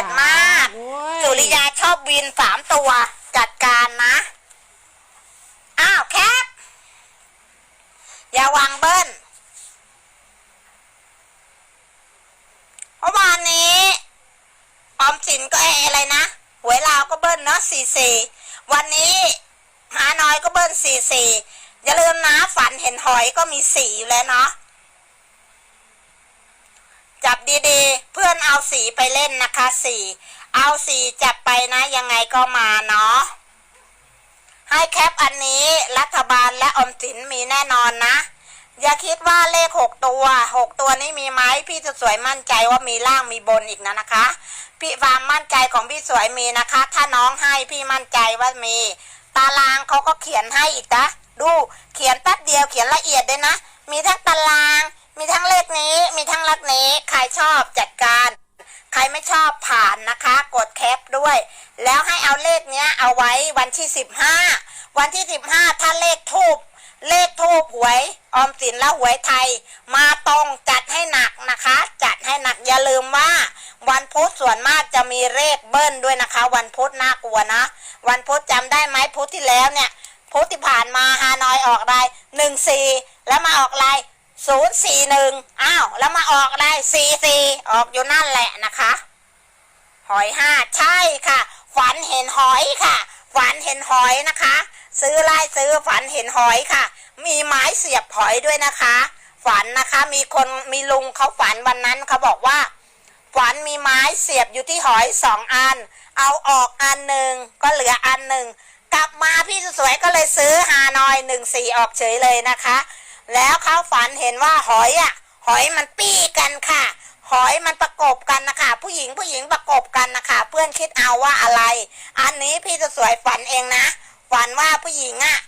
ยดมาก โอ้ยสุริยาชอบวินสามตัว จัดการนะ อ้าวแคป อย่าวางเบิ้ลเมื่อวานนี้ออมสินก็เออะไรนะหวยลาวก็เบิ้ลเนาะสี่สี่วันนี้หาน้อยก็เบิ้ลสี่สี่อย่าลืมนะฝันเห็นหอยก็มีสี่อยู่แล้วเนาะ จับดีๆ เพื่อนเอาสีไปเล่นนะคะสีเอาสีจับไปนะยังไงก็มาเนาะให้แคปอันนี้รัฐบาลและอมสินมีแน่นอนนะ อย่าคิดว่าเลขหกตัวหกตัวนี้มีไหมพี่จะสวยมั่นใจว่ามีล่างมีบนอีกนะนะคะ พี่ความมั่นใจของพี่สวยมีนะคะ ถ้าน้องให้พี่มั่นใจว่ามี ตารางเขาก็เขียนให้อีกนะดูเขียนแป๊บเดียวเขียนละเอียดด้วยนะ มีทั้งตาราง ลักนี้ใครชอบจัดการ ใครไม่ชอบผ่านนะคะ กดแคปด้วย แล้วให้เอาเลขเนี้ยเอาไว้วันที่สิบห้าวันที่สิบห้าถ้าเลขทูบเลขทูบหวยออมสินและหวยไทย มาตรงจัดให้หนักนะคะ จัดให้หนักอย่าลืมว่า วันพุธส่วนมากจะมีเลขเบิ้ลด้วยนะคะ วันพุธน่ากลัวนะ วันพุธจำได้ไหมพุธที่แล้วเนี่ยพุธที่ผ่านมาฮานอยออกได้หนึ่งสี่แล้วมาออกลาย ศูนย์สี่หนึ่งอ้าว แล้วมาออกได้สี่สี่ออกอยู่นั่นแหละนะคะ หอยห้าใช่ค่ะ ฝันเห็นหอยค่ะ ฝันเห็นหอยนะคะ ซื้อไล่ซื้อฝันเห็นหอยค่ะ มีไม้เสียบหอยด้วยนะคะ ฝันนะคะมีคนมีลุงเขาฝันวันนั้นเขาบอกว่า ฝันมีไม้เสียบอยู่ที่หอยสองอัน เอาออกอันหนึ่งก็เหลืออันหนึ่งกลับมาพี่สวยก็เลยซื้อฮานอยหนึ่งสี่ออกเฉยเลยนะคะ แล้วเขาฝันเห็นว่าหอยอะ หอยมันปี้กันค่ะ หอยมันประกบกันนะคะ ผู้หญิงผู้หญิงประกบกันนะคะ เพื่อนคิดเอาว่าอะไร อันนี้พี่จะสวยฝันเองนะ ฝันว่าผู้หญิงอะ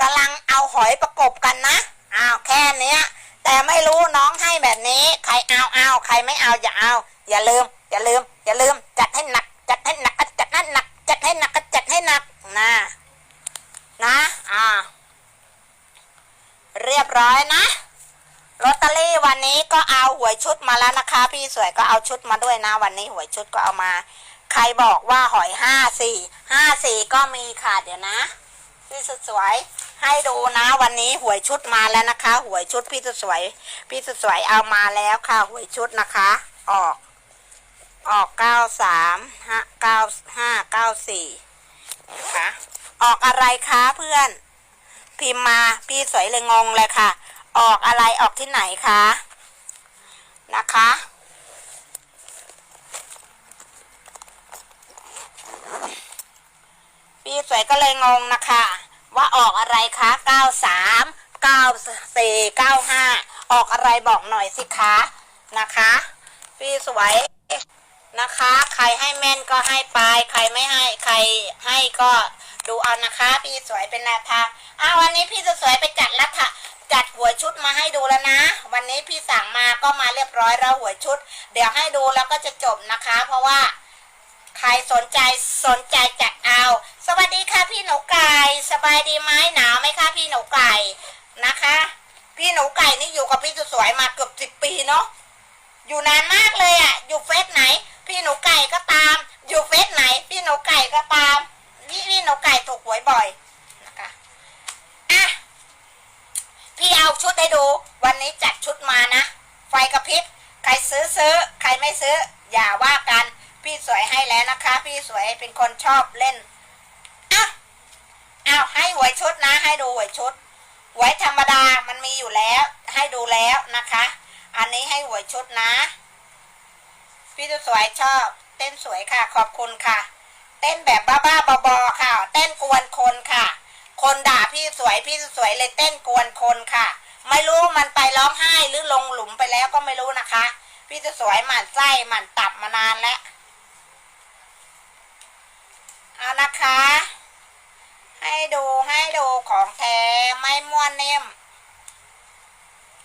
กำลังเอาหอยประกบกันนะอ้าวแค่เนี้ย แต่ไม่รู้น้องให้แบบนี้ ใครเอาเอาใครไม่เอาอย่าเอา อย่าลืม อย่าลืม อย่าลืม จัดให้หนัก จัดให้หนักจัดให้หนัก จัดให้หนักจัดให้หนักนะ นะ อ่า เรียบร้อยนะลอตเตอรี่วันนี้ก็เอาห วยชุดมาแล้วนะคะ พี่สวยก็เอาชุดมาด้วยนะ วันนี้หวยชุดก็เอามา ใครบอกว่าหอยห้าสี่ห้าสี่ก็มีค่ะเดี๋ยวนะ พี่สุดสวยให้ดูนะวันนี้หวยชุดมาแล้วนะคะ หวยชุดพี่สุดสวย พี่สุดสวยเอามาแล้วค่ะ หวยชุดนะคะ ออก ออกเก้าสามห้าเก้าห้าเก้าสี่นะคะออกอะไรคะเพื่อน พิมพ์มาพี่สวยเลยงงเลยค่ะ ออกอะไรออกที่ไหนคะ นะคะ พี่สวยก็เลยงงนะคะ ว่าออกอะไรคะเก้าสามเก้าสี่เก้าห้าออกอะไรบอกหน่อยสิคะนะคะ พี่สวยนะคะ ใครให้แม่นก็ให้ไป ใครไม่ให้ใครให้ก็ดูเอานะคะ พี่สวยเป็นแนวทางอ้าววันนี้พี่สวยไปจัด จัดหัวยชุดมาให้ดูแล้วนะ วันนี้พี่สั่งมาก็มาเรียบร้อยแล้วหัวยชุด เดี๋ยวให้ดูแล้วก็จะจบนะคะ เพราะว่าใครสนใจสนใจจัดเอา สวัสดีค่ะพี่หนูไก่สบายดีไหมหนาวไหมคะพี่หนูไก่นะคะ พี่หนูไก่นี่อยู่กับพี่สุสวยมาเกือบสิบปีเนาะอยู่นานมากเลยอะ่ะ อยู่เฟซไหน พี่หนูไก่ก็ตาม อยู่เฟซไหน พี่หนูไก่ก็ตามพี่พี่หนูไก่ถูกหวยบ่อยนะคะ อะ พี่เอาชุดให้ดู วันนี้จัดชุดมานะ ไฟกระพริบใครซื้อซื้อ ใครไม่ซื้อ อย่าว่ากัน พี่สวยให้แล้วนะคะ พี่สวยเป็นคนชอบเล่นอะเอาให้หวยชุดนะ ให้ดูหวยชุดหวยธรรมดามันมีอยู่แล้ว ให้ดูแล้วนะคะ อันนี้ให้หวยชุดนะ พี่สวยชอบ เต้นสวยค่ะ ขอบคุณค่ะ เต้นแบบบ้าๆบอๆค่ะ เต้นกวนคนค่ะ คนด่าพี่สวยพี่สวยเลยเต้นกวนคนค่ะ ไม่รู้มันไปร้องไห้หรือลงหลุมไปแล้วก็ไม่รู้นะคะ พี่สวยหมั่นไส้หมั่นตับมานานแล้วเอานะคะ ให้ดูให้ดูของแท้ไม่ม้วนเนิ่ม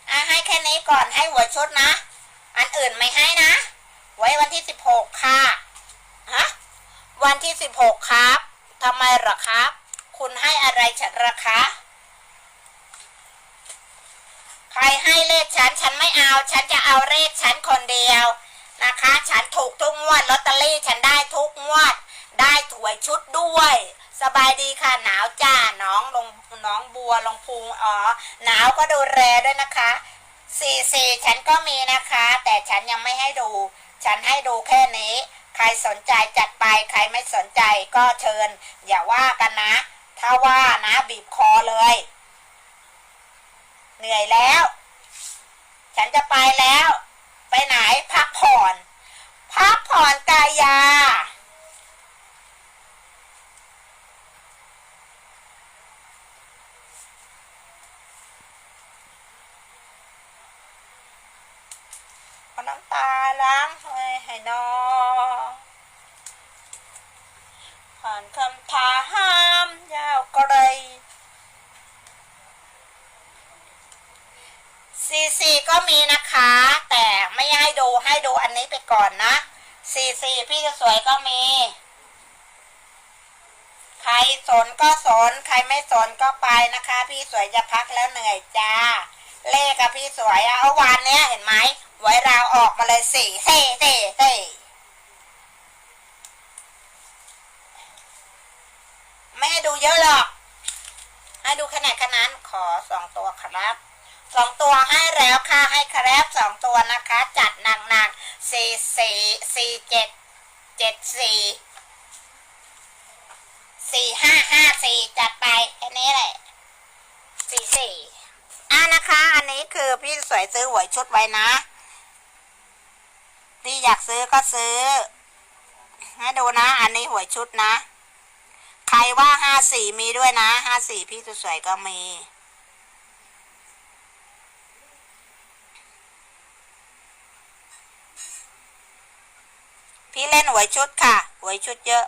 อะให้แค่นี้ก่อนให้หัวชุดนะ อันอื่นไม่ให้นะ ไว้วันที่สิบหกค่ะฮะวันที่สิบหกครับทำไมหรอครับ คุณให้อะไรฉันรอคะใครให้เลขฉันฉันไม่เอา ฉันจะเอาเลขฉันคนเดียวนะคะ ฉันถูกทุกงวดลอตเตอรี่ฉันได้ทุกงวด ได้ถวยชุดด้วย สบายดีค่ะหนาวจ้าน้องลงน้องบัวลงพุงอ๋อหนาวก็ดูแลด้วยนะคะสี่สี่ฉันก็มีนะคะ แต่ฉันยังไม่ให้ดู ฉันให้ดูแค่นี้ ใครสนใจจัดไปใครไม่สนใจก็เชิญ อย่าว่ากันนะ ถ้าว่านะบีบคอเลย เหนื่อยแล้ว ฉันจะไปแล้ว ไปไหนพักผ่อน พักผ่อนกายา เอาน้ำตาล้างให้ให้น้องผ่านคำถาห้ามยาวไกลซีซี ก็มีนะคะ แต่ไม่ให้ดูให้ดูอันนี้ไปก่อนนะซีซีพี่จะสวยก็มี ใครสนก็สน ใครไม่สนก็ไปนะคะ พี่สวยจะพักแล้วเหนื่อยจ้า เลขกับพี่สวยอะเอาวันเนี้ยเห็นไหมไว้ราวออกมาเลยสี่เท่เท่เท่ไม่ให้ดูเยอะหรอก ให้ดูขนาดขนาดขอสองตัวครับ สองตัวให้แล้วค่ะให้ครับสองตัวนะคะ จัดหนักหนักสี่สี่สี่เจ็ดเจ็ดสี่สี่ห้าห้าสี่จัดไปแค่นี้แหละสี่สี่อะนะคะ อันนี้คือพี่สวยซื้อหวยชุดไว้นะที่อยากซื้อก็ซื้อให้ดูนะ อันนี้หวยชุดนะ ใครว่าห้าสี่มีด้วยนะห้าสี่พี่สวยก็มี พี่เล่นหวยชุดค่ะหวยชุดเยอะ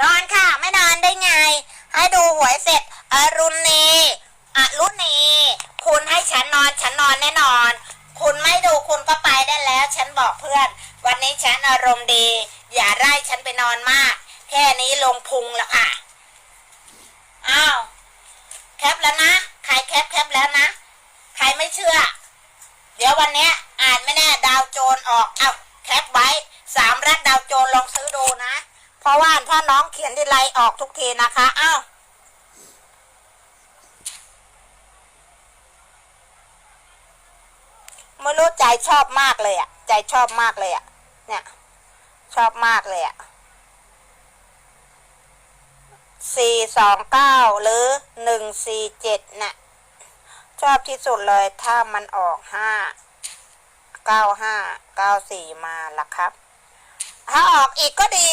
นอนค่ะ ไม่นอนได้ไง ให้ดูหวยเสร็จอรุณีอรุณีคุณให้ฉันนอนฉันนอนแน่นอน คุณไม่ดูคุณก็ไปได้แล้ว ฉันบอกเพื่อน วันนี้ฉันอารมณ์ดี อย่าไล่ฉันไปนอนมาก แค่นี้ลงพุงแล้วค่ะอ้าวแคปแล้วนะใครแคปแคปแล้วนะใครไม่เชื่อ เดี๋ยววันนี้อ่านไม่แน่ดาวโจรออกเอาแคปไว้สามรัดดาวโจรลองซื้อดูนะ เพราะว่าถ้าน้องเขียนทีไรออกทุกทีนะคะอ้าวไม่รู้ใจชอบมากเลยอะใจชอบมากเลยอะเนี่ย ชอบมากเลยอะสี่สองเก้าหรือหนึ่งสี่เจ็ดน่ะ ชอบที่สุดเลยถ้ามันออกห้าเก้าห้าเก้าสี่มาละครับ ถ้าออกอีกก็ดี